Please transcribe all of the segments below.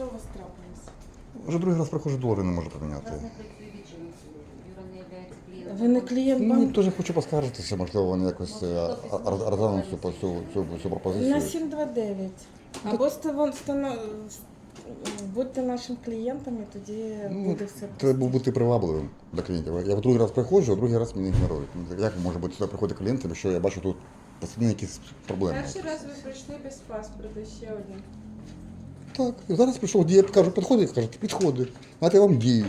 Що у вас трапилось? Вже другий раз приходжу, долари не можу поміняти. Ви не клієнт Ну, банку? теж хочу поскаржитися, можливо, вони якось е, ар- розглянуть цю, цю, цю, цю На пропозицію. 729. Або ставон- стано- будьте нашим клієнтом, і тоді Ну, буде все. Треба бути привабливим до клієнтів. Я в другий раз приходжу, а другий раз мене ігнорують. Ну, Як може бути сюди приходить клієнт, якщо я бачу тут постійно якісь проблеми? Перший раз ви прийшли без паспорта, ще один. Так, і зараз прийшов, я кажу, підходить, каже, підходи. Знаєте, вам дію.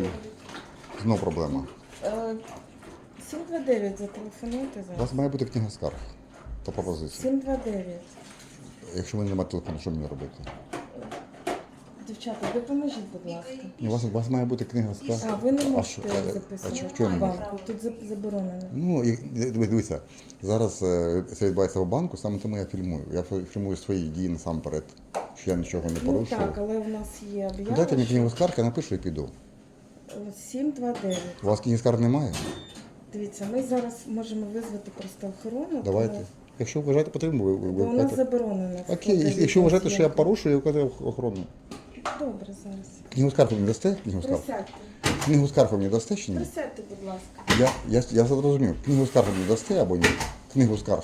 Знову проблема. Е, 729 зателефонуйте У зараз. вас має бути книга скарг та пропозиція. 729. Якщо ви не маєте телефону, що мені робити? Дівчата, допоможіть, будь ласка. Ні, У вас, у вас має бути книга скарг. А, ви не що- можете а- а записувати не в банку. Тут за- заборонено. Ну, і, дивіться, зараз е, це відбувається в банку, саме тому я фільмую. Я фі- фільмую свої дії насамперед, що я нічого не Ну порушую. так, але в нас є об'ява. Дайте мені що- книгу скарг, я напишу і піду. 729. У вас книги скарг немає? Дивіться, ми зараз можемо визвати просто охорону. Давайте. тому- Якщо вважаєте потрібно, ви, ви, Бо ви у нас заборонено. Окей, якщо- якщо вважаєте, що я порушую, я вказую охорону. Добре, зараз. Книгу скарг ви мені дасте? Книгу скарг? Присядьте. Книгу скарг ви мені дасте чи ні? Присядьте, будь ласка. Я, я, я зрозумів. Книгу скарг ви мені дасте або ні? Книгу скарг.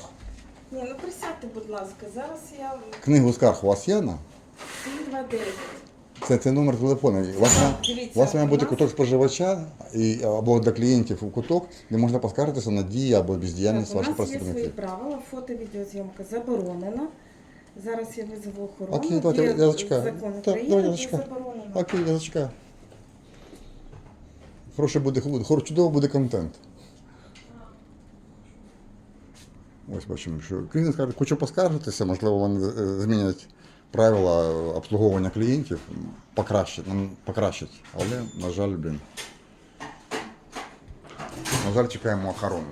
Ні, ну присядьте, будь ласка. Зараз я Книгу скарг у вас є на? 729. Це, це номер телефону. У вас, має- Дивіться, у вас має у бути нас- куток споживача і, або для клієнтів у куток, де можна поскаржитися на дії або бездіяльність Так, у ваших нас є свої правила, фото-відеозйомка заборонена. Зараз я визову охорону. Окей, давайте, Є я зачекаю. Закон Так, України, давайте я де зачекаю. заборонено. Окей, я зачекаю. Хороший буде, хор- чудово буде контент. Ось бачимо, що клієнт каже, хочу поскаржитися, можливо, вони е, змінять правила обслуговування клієнтів, покращать, покращать. Але, на жаль, блін. На жаль, чекаємо охорону.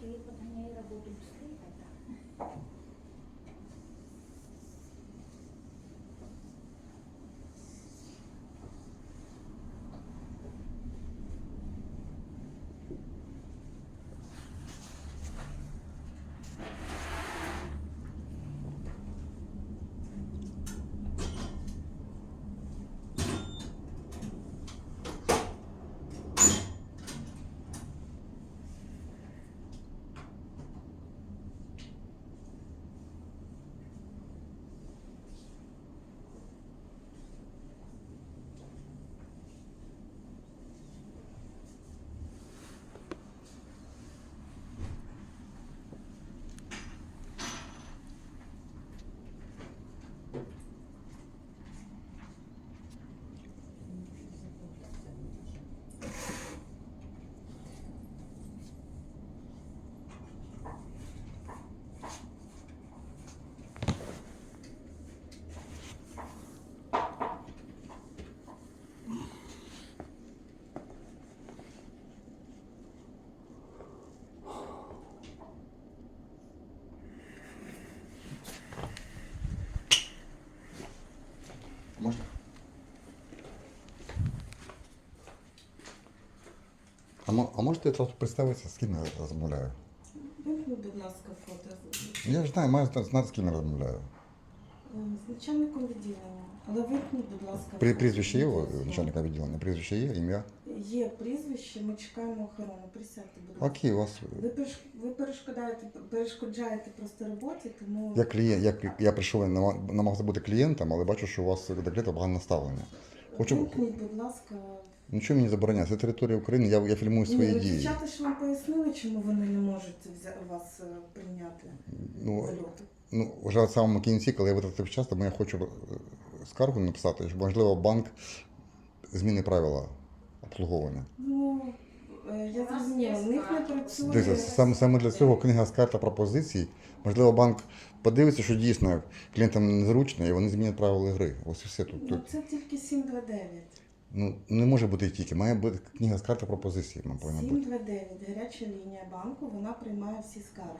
Ты подгоняй работу А, мо- а можете одразу представитися, з ким я розмовляю? Будь ласка, фото. Я ж знаю, маю знати, з ким я розмовляю. Е, З начальником відділення. Але вимкніть, будь ласка. При, фото. прізвище є у начальника відділення? Прізвище є, ім'я? Є прізвище, ми чекаємо охорону. Присядьте, будь ласка. Окей, у вас Ви, переш... ви перешкодаєте, перешкоджаєте просто роботі, тому я клієнт, я, я прийшов, я нама- намагався бути клієнтом, але бачу, що у вас до клієнта погане ставлення. Хочу, вимкніть, будь ласка. Нічого мені не забороняє, це територія України, я, я фільмую свої Ні, ну, дії. дівчата ж вам пояснили, чому вони не можуть взя... вас е, прийняти Ну, зальоту. ну, вже в самому кінці, коли я витратив час, тому я хочу е, скаргу написати, що можливо банк зміни правила обслуговування. Ну, е, я зрозуміла, в них не працює. Дивіться, саме, саме для цього книга з карта пропозицій. Можливо, банк подивиться, що дійсно клієнтам незручно, і вони змінять правила гри. Ось і все тут. Ну, це тільки 729. Ну, не може бути тільки, має бути книга з карти пропозицій, повинна бути. 729, гаряча лінія банку, вона приймає всі скарги.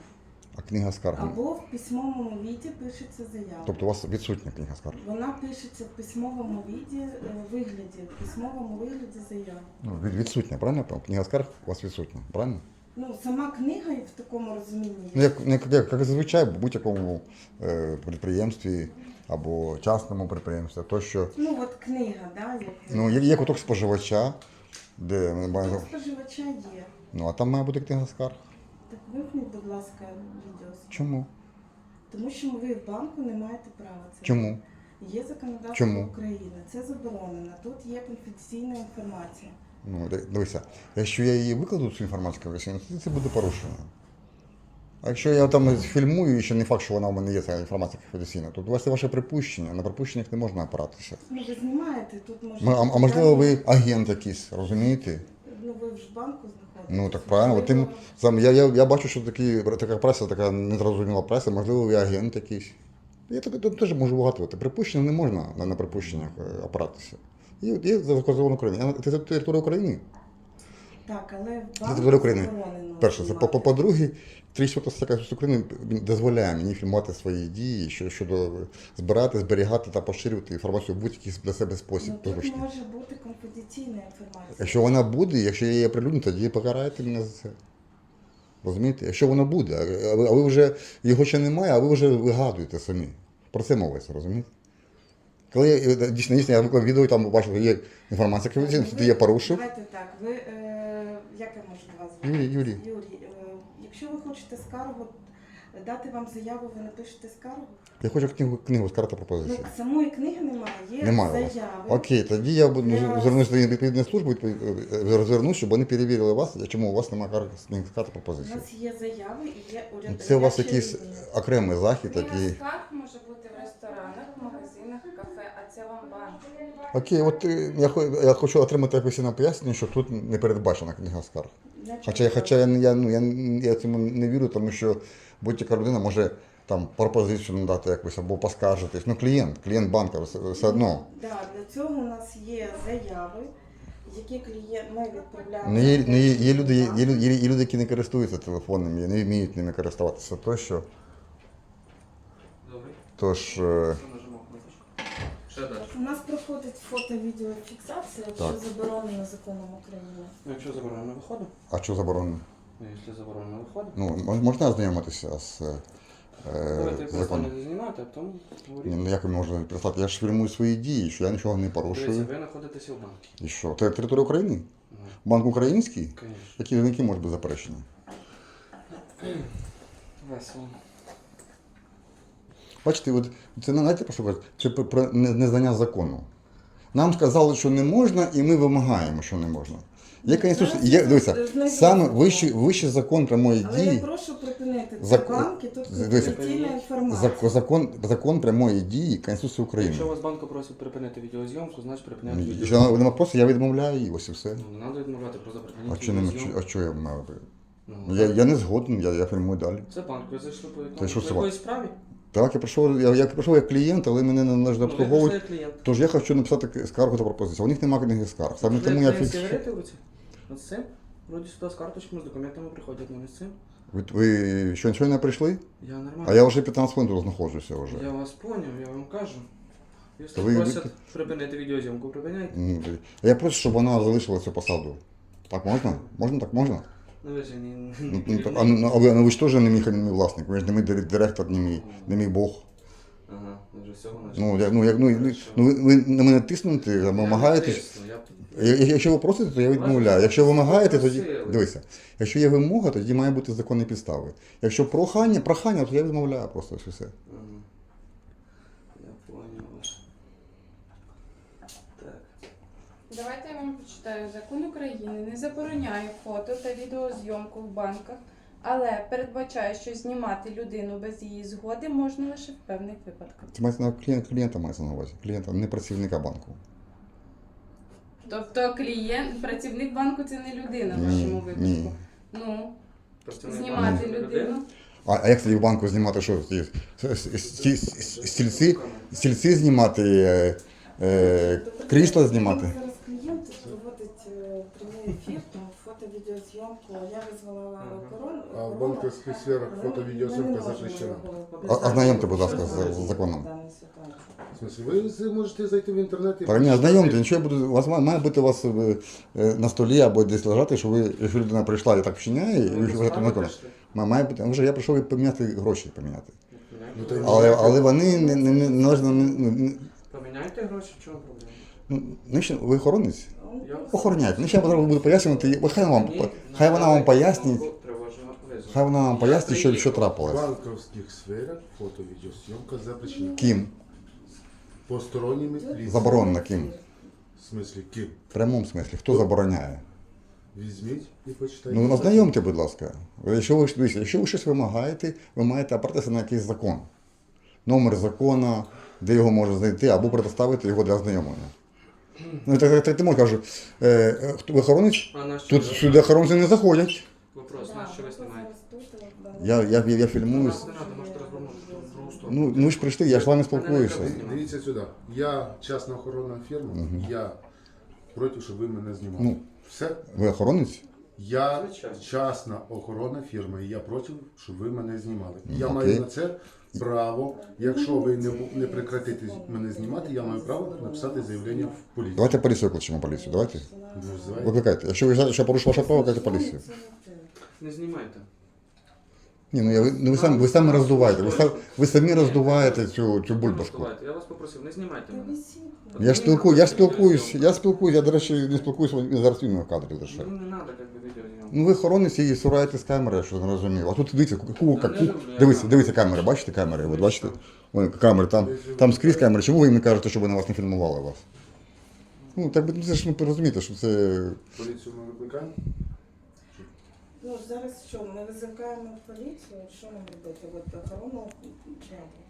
А книга скарги. Або в письмовому віді пишеться заява. Тобто у вас відсутня книга скарги. Вона пишеться в письмовому віді, е, вигляді, в письмовому вигляді заяви. Ну, від- відсутня, правильно? я пам'ятаю? Книга скарг у вас відсутня, правильно? Ну, сама книга в такому розумінні. Ну, як, як, як, як зазвичай в будь-якому е, підприємстві або частному підприємстві, то що Ну, от книга, да, як ну, є, є куток споживача, де ми маємо. Споживача є. Ну, а там має бути книга скарг. Так вимкніть, будь ласка, відео. Чому? Тому що ви в банку не маєте права це. Чому? Є законодавство Чому? України, це заборонено. Тут є конфіденційна інформація. Ну, дивися, якщо я її викладу цю інформацію то це буде порушено. А якщо я там фільмую, і ще не факт, що вона в мене є, ця інформація конфіденційна, то у вас це ваше припущення, на припущеннях не можна опиратися. Ну, ви знімаєте, тут може. Ми- А, а можливо, ви агент якийсь, розумієте? Ну, ви ж в банку знаходитесь. Ну так правильно. От тим, сам, я, я, я бачу, що такі, така преса, така незрозуміла преса, можливо, ви агент якийсь. Я так, тут теж можу вигадувати. Припущення не можна на, на припущеннях е, опиратися. Є, є закон України. Це територія України. Так, але в Це України. заборонено Перше, це знімати. по-друге, 34 стаття Конституції України дозволяє мені фільмувати свої дії що- щодо збирати, зберігати та поширювати інформацію в будь-який для себе спосіб. Ну, тут зручний. може бути конфіденційна інформація. Якщо вона буде, якщо я її оприлюдню, тоді покарайте мене за це. Розумієте? Якщо воно буде, а ви, а ви вже його ще немає, а ви вже вигадуєте самі. Про це мовиться, розумієте? Коли я дійсно, дійсно я виклав відео, там бачив, є інформація конфіденційна, Ви- я порушив. Давайте так. Ви е, як я можу вас звати? Юрій, Юрій. Юрій, е, якщо ви хочете скаргу, дати вам заяву, ви напишете скаргу. Я хочу книгу, книгу з карти Ну, пропозиції. самої книги немає, є Немає у вас. заяви. Окей, тоді я буду Я- звернуся до відповідної служби, е, розвернусь, щоб вони перевірили вас, чому у вас немає кар- книги з карти У пропозиції. нас є заяви і є уряд. Це у вас якийсь окремий захід, Книга який. скарг може бути в ресторанах, магазинах, кафе, а це вам банк. Окей, от е, я, хо- я хочу отримати офіційне пояснення, що тут не передбачена книга скарг. Значить, Хоча, хоча я, не- я, ну, я, я цьому не вірю, тому що будь-яка людина може там пропозицію надати якусь або поскаржитись. Ну, клієнт, клієнт банка все, все одно. Да, для цього у нас є заяви, які клієнт ми відправляємо. Не є, не є, є, люди, є, є, лю- є, є люди, які не користуються телефонами, не вміють ними користуватися тощо. Добре. Тож, е, Все далі. У нас проходить фото-відеофіксація, що Так. заборонено законом України. Ну, якщо заборонено виходить, а що заборонено? ну, якщо заборонено виходить, Ну, мож- можна ознайомитися з е, давайте законом? перестанете знімати, а потім Ні, говоріть. ну як ви можете представити? Я ж фільмую свої дії, що я нічого не Дивіться, порушую. ви знаходитеся в банку. І що? Це територія України? Ну, Банк український? Звісно. Які які можуть бути заперечення? Весело. Бачите, от це знаєте, про що кажуть? Це про- незнання закону. Нам сказали, що не можна, і ми вимагаємо, що не можна. Є конституція, є, дивіться, саме вищий, вищий закон прямої Але я дії, прошу припинити Зак- банки, тут Дивіться. інформація. зак- закон, закон прямої дії Конституції України. Якщо вас банку просить припинити відеозйомку, значить припиняють Якщо відеозйомку. вона просто я відмовляю її, ось і все. Ну, не треба відмовляти про А заприпинити що, не, відеозйомку. а що я маю робити? Ну, Я, я не згоден, я, я фільмую далі. Це банк, ви зайшли по Та якому? що По це якоїсь справі? Так, я прийшов, я, я прийшов як клієнт, але мене не належно Ну, обслуговують. Тож я хочу написати скаргу та пропозицію. У них немає книги скарг. Саме тому я фіксую. сигарети в руці? От з цим? Вроді сюди з карточками, з документами приходять, не з цим. Ви, ви що, щойно прийшли? Я нормально. А я вже 15 хвилин тут знаходжуся вже. Я вас поняв, я вам кажу. Якщо ви- просять припинити відеозйомку, припиняйте. Я прошу, щоб вона залишила цю посаду. Так можна? Можна, так можна? Ну ви ж не... Ну, ну, так, а, ну, а ви, ви ж теж не мій, не власник, ви ж не мій дир- директор, не мій, не мій Бог. Ага, ви вже всього Ну, я, ну, як, ну, ну, ну, ви, ви на мене тиснете, вимагаєте. Я- я- Якщо ви просите, то я відмовляю. Якщо вимагаєте, тоді. Дивися, якщо є вимога, тоді має бути законні підстави. Якщо прохання, прохання, то я відмовляю просто ось і все. Я понял вас. Так. Почитаю. Закон України не забороняє фото та відеозйомку в банках, Але передбачає, що знімати людину без її згоди можна лише в певних випадках. Це мається на клієнт, клієнта мається на увазі. Клієнта, не працівника банку. Тобто клієнт, працівник банку це не людина в Ні, вашому випадку. ні. Ну, Працівник знімати банку людину. А, а як тоді в банку знімати що? Ті- с- с- сті- с- Стільці, стільці знімати, е, е, крісла знімати. Фото-відеозйомку. Я визвала охорону. А в банківських сферах фото-відеозйомка запрещена. А- ознайомте, будь ласка, з- з законом. В смысле, ви можете зайти в інтернет і Так, ні, знайомте, нічого я буду. У вас має, має бути у вас е, е, на столі або десь лежати, що ви, якщо людина прийшла і так вчиняє, і ви Ви вважаєте справді законом. Має, бути. Вже я прийшов і поміняти гроші поміняти. Ну, то й Але, але вони не, не, не. Не, ну, не- Поміняйте гроші, в чому проблема? ну, навіщо ви охоронець? Охороняйте. Ну, ще я потім буду пояснювати. Хай вам, хай вона вам пояснить. Хай вона вам пояснить, що, що В трапилось. банківських сферах фото-відеозйомка запрещена. Ким? Посторонніми лицами. Заборонено ким? В смысле, ким? В прямому смислі. Хто забороняє? Візьміть і почитайте. Ну, ознайомте, будь ласка. Якщо ви, якщо ви щось вимагаєте, ви маєте опертися на якийсь закон. Номер закону, де його можна знайти, або предоставити його для ознайомлення. Ну, так, можеш кажу, е, хто охоронець? А на що Тут ви- сюди охоронці не заходять. Вопрос, на що ви знімаєте? Я, я, я, я фільмуюсь. Нас можете розвернутися в другу сторону. Ну, ми ж прийшли, я ж з вами спілкуюся. Ди- Дивіться сюди. Я частна охоронна фірма, я проти, щоб ви мене знімали. Ну. Все. Ви охоронець? Я Звичайно. частна охорона фірми. і я проти, щоб ви мене знімали. Ну, Я окей. маю на це право. Якщо ви не, бу- не прекратите мене знімати, я маю право написати заявлення в поліцію. Давайте поліцію викличемо поліцію. Давайте. Ну. Викликайте. Якщо ви знаєте, що я порушу ваше право, викликайте поліцію. Не знімайте. Ні, ну я ви, ну, ви самі ви самі роздуваєте. Ви самі, ви самі роздуваєте цю, цю бульбашку. Я вас попросив, не знімайте мене. Я ж спілкую, я ж спілкуюсь, я спілкуюсь, я, до речі, не спілкуюсь, він зараз він в кадрі лише. Ну не треба, як би відео знімати. Ну ви охоронець і сураєте з камери, я що не розумію. А тут дивіться, ку, ку, дивіться, дивіться камери, бачите камери? От бачите? Вон камери, там, там скрізь камери. Чому ви їм не кажете, щоб вони вас не фільмували вас? Ну, так би ну, це ж ну, розумієте, що це. Поліцію ми викликаємо? Ну, зараз що, ми викликаємо поліцію, що нам робити? От охорону треба.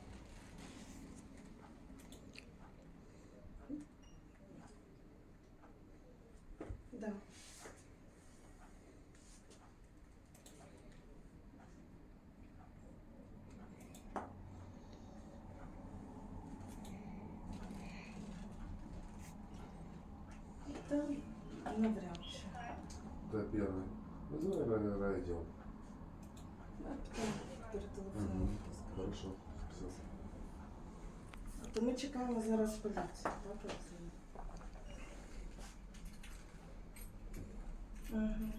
Чекаємо зараз поліцію? Угу.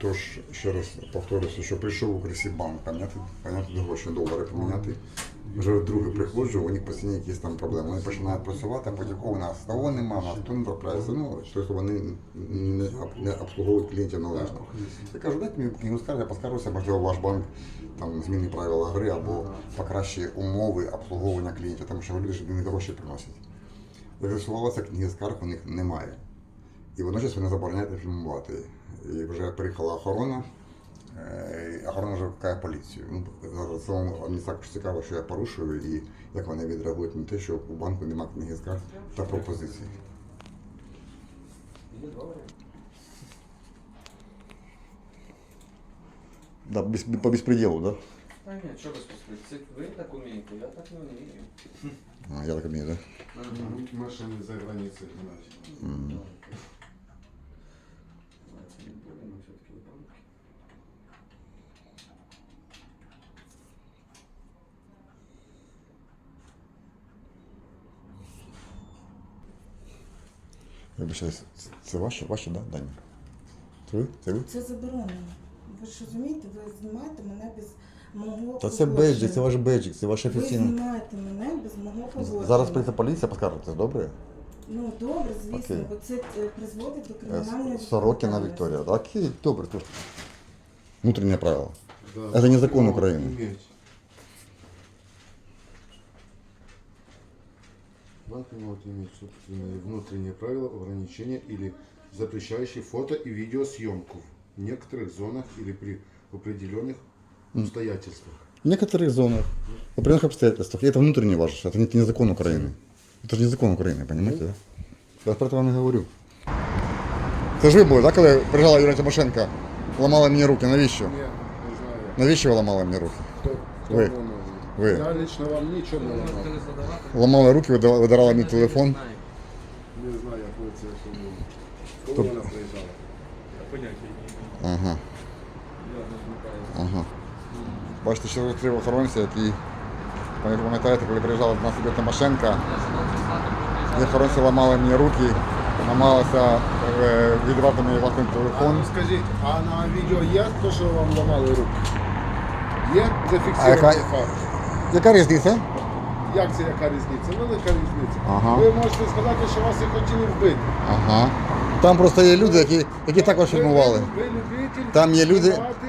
Тож, ще раз повторюся, що прийшов у Кресібанк, поміняти, поміняти гроші, долари поміняти. Вже вдруге приходжу, у них постійно якісь там проблеми. Вони починають працювати, а потім у нас того нема, у нас то не трапляється. Ну, тобто вони не, не обслуговують клієнтів належно. Я кажу, дайте мені книгу скарги, я поскаржуся, можливо, ваш банк там змінить правила гри або покращує умови обслуговування клієнтів, тому що люди ж не гроші приносять. З'ясувалося, книги скарг у них немає. І водночас вони забороняють фільмувати. І вже приїхала охорона, е, охорона вже викликає поліцію. Ну, зараз мені також цікаво, що я порушую і як вони відреагують на те, що у банку немає книги скарг та пропозицій. Варіанти. Да, без, по безпреділу, да? Та ні, що ви спустили? Ви так умієте, я так не вмію. А, я так вмію, да? Машины за границей гнать. М. Це не будемо все-таки банки. Вибачаюсь, це ваші, ваші, да, Дані? Це ви? Це ви? Це заборонено. Ви ж розумієте, ви знімаєте мене без мого Та це погодження. беджик, це ваш беджик, це ваше Ви знімаєте мене без мого погодження. Зараз прийде поліція, поскаржитесь, добре? Ну добре, звісно, Окей. бо це е, призводить до Е, кримінальної Сорокіна відповідальності. Вікторія. Окей, добре, то. Внутреннее правило. Да. Это не закон Право Украины. иметь. Банки могут иметь собственные внутренние правила ограничения или запрещающие фото и видеосъемку в некоторых зонах или при определенных обстоятельствах. В некоторых зонах, в определенных обстоятельствах. И это внутренний ваш, это не, это не закон Украины. Это же не закон Украины, понимаете, да? Я про это вам и говорю. Це ж ви були, так, коли приїжджала Юрія Тимошенко, ламала мені руки, навіщо? Нет, не знаю. Навіщо ви ламали мені руки? Кто, кто Вы. ломал? Вы. Я лично вам ничего не ломал. Ламали руки, вида- видирала мій телефон. Не знаю, як ви це все було. Коли вона приїжджала? Ага. Ага. Бачите, що три охоронці, які пам'ятаєте, коли приїжджала до нас Юрій Тимошенко, і охоронці ламали мені руки, намагалися е, відібрати мій власний А телефон. ну скажіть, а на відео є то, що вам ламали руки? Є А зафіксований яка- факт? Яка різниця? Як це яка різниця? Велика різниця. Ага. Ви можете сказати, що вас і хотіли вбити. Ага. Там просто є люди, які, які також Ви- фільмували. Ви, ви любитель Там є люди- знімати,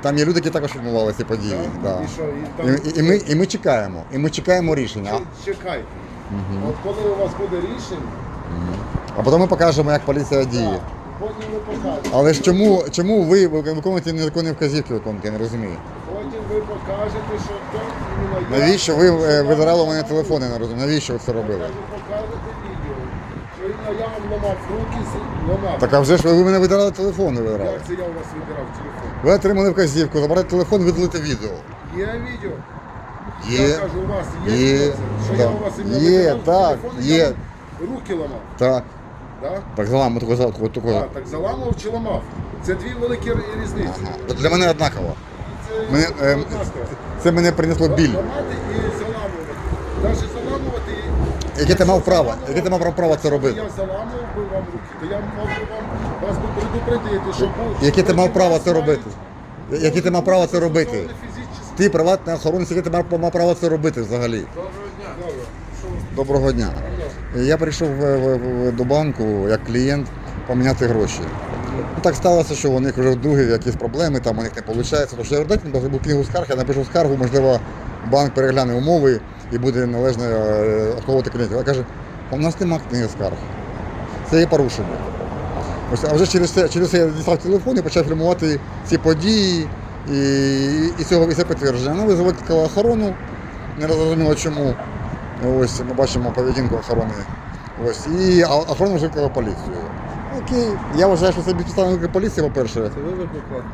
Там є люди, які також фільмували ці події. да? Да. І що, і там... І, і, і, ми, і ми чекаємо. І ми чекаємо рішення. Ч- Чекайте. От коли у вас буде рішення, А потім ми покажемо, як поліція діє. потім ви покажете. Але ж чому, чому ви виконуєте незаконні вказівки виконуєте, я не розумію. Ви покажете, що іменно я. Навіщо ви е, видирали у мене телефони, не розумію. Навіщо ви це робили? Ви покажете відео. Що я вам ламав руки, з- ламав. Так а вже ж ви, ви мене видирали телефон, ви видирали. Як це я у вас вибирав телефон? Ви отримали вказівку, забрати телефон, видалити відео. Є відео? Є. Я кажу, у вас є, Є, відео це? Що да. я у вас іменно Є, так, телефон, і є. я вам руки ламав. Так. Да? Так заламу тако, тако. А, так заламав чи ламав? Це дві великі р- різниці. Для мене однаково. Це Мене, е, це мене принесло біль. Ламати і заламувати. Навіть заламувати. Яке ти мав право? Яке ти мав право це робити? Я заламував би вам руки, то я мав би вам вас би предупредити, щоб був. Яке ти мав право це робити? Яке ти мав право це робити? Ти приватний охоронець, яке ти мав, мав право це робити взагалі? Добре. Доброго дня. Я прийшов в- в- в- до банку як клієнт поміняти гроші. Ну, так сталося, що у них вже вдруге якісь проблеми, там у них не виходить. Тож я говорю, дайте книгу скарг, я напишу скаргу, можливо, банк перегляне умови і буде належно е, обслуговувати клієнтів. Я каже, у нас немає книги скарг. Це є порушення. Ось, а вже через це, через це я дістав телефон і почав фільмувати ці події і, і, цього, і це підтвердження. Ну, ви викликали охорону, не зрозуміло чому. Ось ми бачимо поведінку охорони. Ось, і охорона вже викликала поліцію. Окей, я вважаю, що це безпідставна поліції, по-перше. Це ви викликали?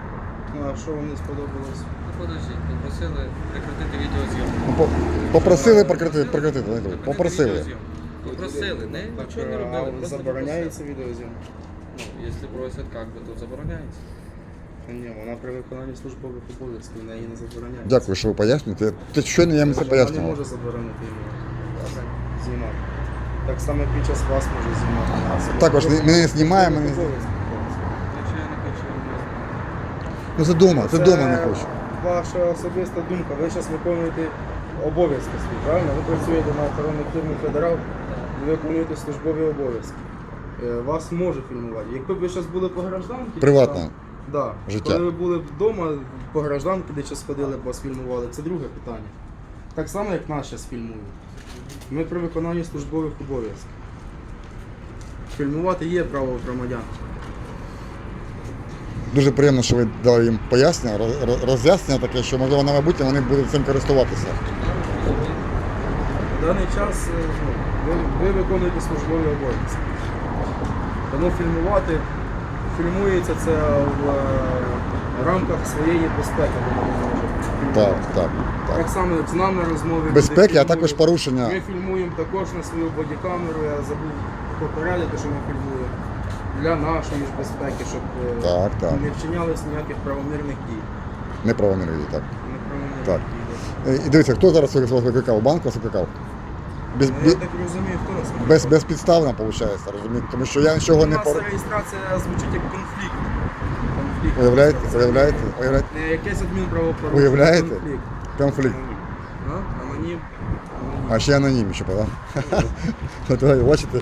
Ну, а що вам не сподобалось? Ну, подождіть, попросили прекратити відеозйомку. Ну, по- Попросили прекратити, прекратити, не кажу, попросили. відеозйомку. Попросили, не, Так, нічого не а робили, просто забороняється відеозйомка? попросили. Ну, якщо просять як би, то забороняється. Ні, вона при виконанні службових обов'язків, вона її не забороняє. Дякую, що ви пояснюєте. Ти щойно я їм це Вона не пояснював. може заборонити йому знімати. Так само під час вас може знімати. Також не- не знімає, мене не Ну це дома, це дома не хочу. Ваша особиста думка. Ви зараз виконуєте обов'язки свої, правильно? Ви працюєте на охоронній фірмі Федерал, ви виконуєте службові обов'язки. Е, Вас може фільмувати. Якби ви зараз були по гражданці, Приватно. там- Да. Життя. Коли ви були вдома по гражданки, де час ходили, б вас фільмували, це друге питання. Так само, як нас зараз фільмують. Ми при виконанні службових обов'язків. Фільмувати є право громадян. Дуже приємно, що ви дали їм пояснення, роз- роз- роз'яснення таке, що можливо на майбутнє вони будуть цим користуватися. В даний час е, ну, ви, ви виконуєте службові обов'язки. Тому фільмувати, фільмується це в е, рамках своєї безпеки. тому не може фільмувати. Так, так, Так само, як з нами розмови. Безпеки, а також порушення. Ми фільмуємо також на свою бодікамеру, я забув попередити, що ми фільмуємо. Для нашої ж безпеки, щоб е, Так, так. не вчинялось ніяких правомірних дій. Неправомірні, так. Неправомірних Так. дій. Е, І дивіться, хто зараз вас викликав? Банк вас викликав? без, Ну, Я так розумію, хто нас без, безпідставно, виходить, розумієте? Тому що я нічого У не нас пор... реєстрація звучить як конфлікт. Конфлікт. Уявляєте? Уявляєте? Уявляєте? Не якесь адмінправопорушення. Уявляєте? Конфлікт. Конфлікт. А? Анонім. А ще анонім, ще? От ви бачите,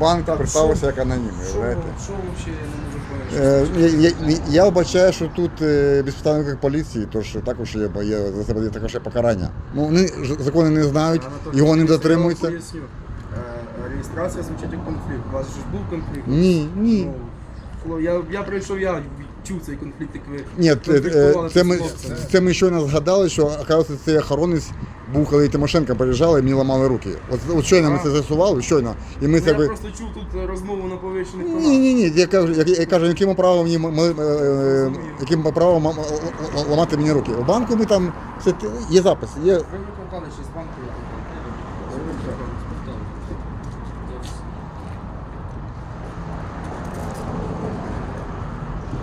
банк представився як анонім, Що, уявляєте? що взагалі я не можу? Е, Я, я, я вбачаю, що тут е, без представників поліції, тож також є, є за себе є також є покарання. Ну, вони ж закони не знають, Анатолій, його не дивіться, дотримуються. Я вам поясню. Е, Реєстрація звучить як конфлікт. У вас же ж був конфлікт? Ні, ні. Ну, Фло- я, я прийшов, я чув цей конфлікт, як ви Ні, е, конфліктували це з ми, хлопцями. це ми щойно згадали, що оказується, цей охоронець був, коли Тимошенко приїжджала і мені ламали руки. От, от щойно ми це з'ясували, щойно. І ми Ну, це я би. просто чув тут розмову на повищених Ні, тонах. ні, ні. Я кажу, я, я кажу, яким правом мені м- м- е, е, яким правом м- ламати мені руки. У банку ми там це те- є запис, є. Ви викликали ще з банку. я. е,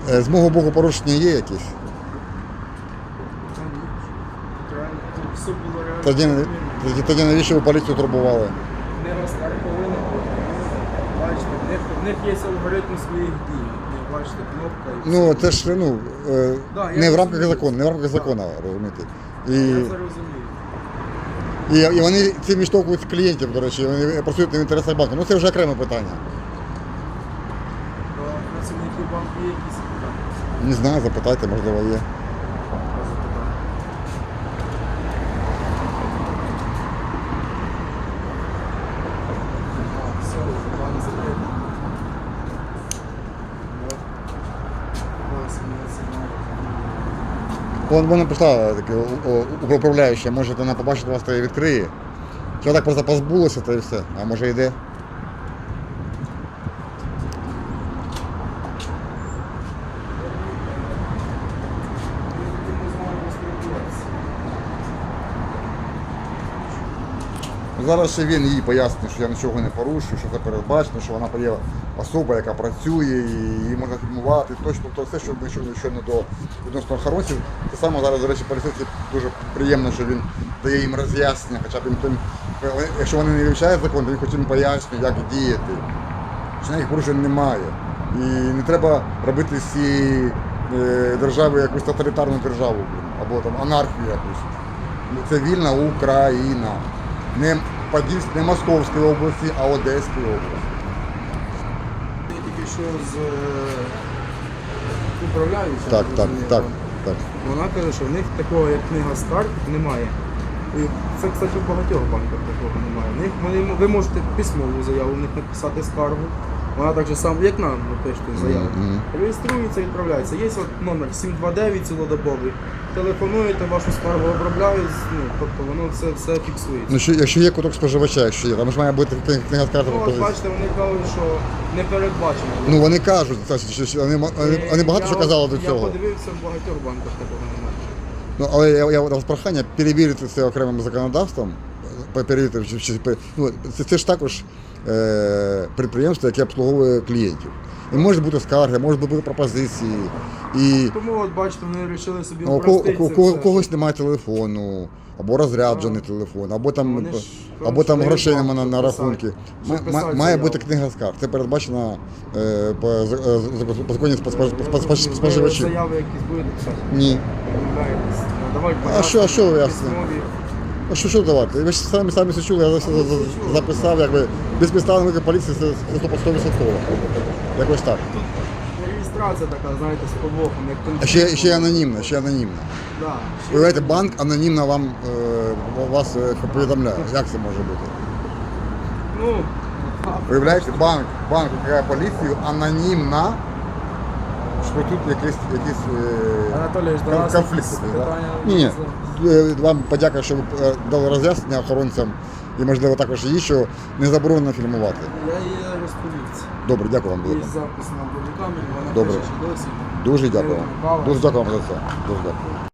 З мого боку порушення є якісь. Тоді, тоді, тоді навіщо ви поліцію турбували? Книга скарг повинна бути. Бачите, в них, в них є алгоритм своїх дій. Ви Бачите, кнопка і Ну це ж ну е, Да, я не в рамках розумію. закону, не в рамках Да. закону, розумієте. І, Я це розумію. і, і вони цим відштовхують клієнтів, до речі, вони працюють не в інтересах банку. Ну це вже окреме питання. До працівників є якісь питання? Не знаю, запитайте, можливо, є. Все, план. Вон вона прийшла таке управляюча, може вона побачить вас та і відкриє. Вона так просто позбулася, та і все. А може йде? Зараз ще він їй пояснює, що я нічого не порушую, що це передбачено, що вона є особа, яка працює, і її можна фільмувати. Точно то все, що ми щойно до відносно охоронців. Те саме зараз, до речі, поліцейські дуже приємно, що він дає їм роз'яснення, хоча б їм якщо вони не вивчають закон, то він хоч їм пояснює, як діяти. Що їх порушень немає. І не треба робити з цієї е, держави якусь тоталітарну державу або там анархію якусь. Це вільна Україна. Не Подільськ, не Московської області, а Одеської області. Я тільки що з е, управляючим. Так, так, розумію, так, так. Вона каже, що в них такого як книга старт, немає. І це, кстати, в багатьох банках такого немає. В них вони- ви можете письмову заяву в них написати скаргу. Вона так же само, як нам напишете заяву. Мгм. Реєструється, відправляється. Є от номер 729 цілодобовий. Телефонуєте, вашу скаргу обробляють, ну, тобто воно все, все фіксується. Ну, що, якщо є куток споживача, якщо є, там ж має бути кни- книга скарг Ну, от пропозицій. бачите, вони кажуть, що не передбачено. Ну вони кажуть, Саша, що- що вони, вони, вони багато Я що от- казали до Я цього. подивився, в багатьох банках такого немає. Ну, але я, я вас прохання перевірити це окремим законодавством, е, перевірити, чи, чи, ну, це, це ж також е, підприємство, яке обслуговує клієнтів. І можуть бути скарги, можуть бути пропозиції. І Тому от бачите, вони вирішили собі ну, у, упростити у, це кого, все. у когось немає телефону, або розряджений телефон, або там, Вони ж або там грошей шлють нема на, на писати, рахунки. щоб Ма- писати Має заяву. бути книга скарг. Це передбачено е, по, з- е, з- по законі спож- спож- спож- спож- Ви споживачів. Заяви якісь будете писати? Ні. Ну, А що- а що ви ясно? письмові. Що, що давати? Ви ж самі самі все чули, я за- записав, якби безпідставний виклик поліції це 100%. Якось так. Реєстрація така, знаєте, з подвохом, як А ще, ще анонімно, ще анонімно. Да, Уявляєте, банк анонімно вам е, вас е, повідомляє. Як це може бути? Ну, Уявляєте, банк, банк викликає поліцію анонімно, що тут якийсь, якийсь е, Анатолій, до вас конфлікт. якісь питання Ні, ні. Е, Вам подяка, що ви е, дали роз'яснення охоронцям і, можливо, також її, що не заборонено фільмувати. Я її розповів. це. Добре, дякую вам Є велике. запис на бодікамері, вона Добре. пише, що досі. Дуже дякую вам. Дуже дякую вам за це. Дуже дякую.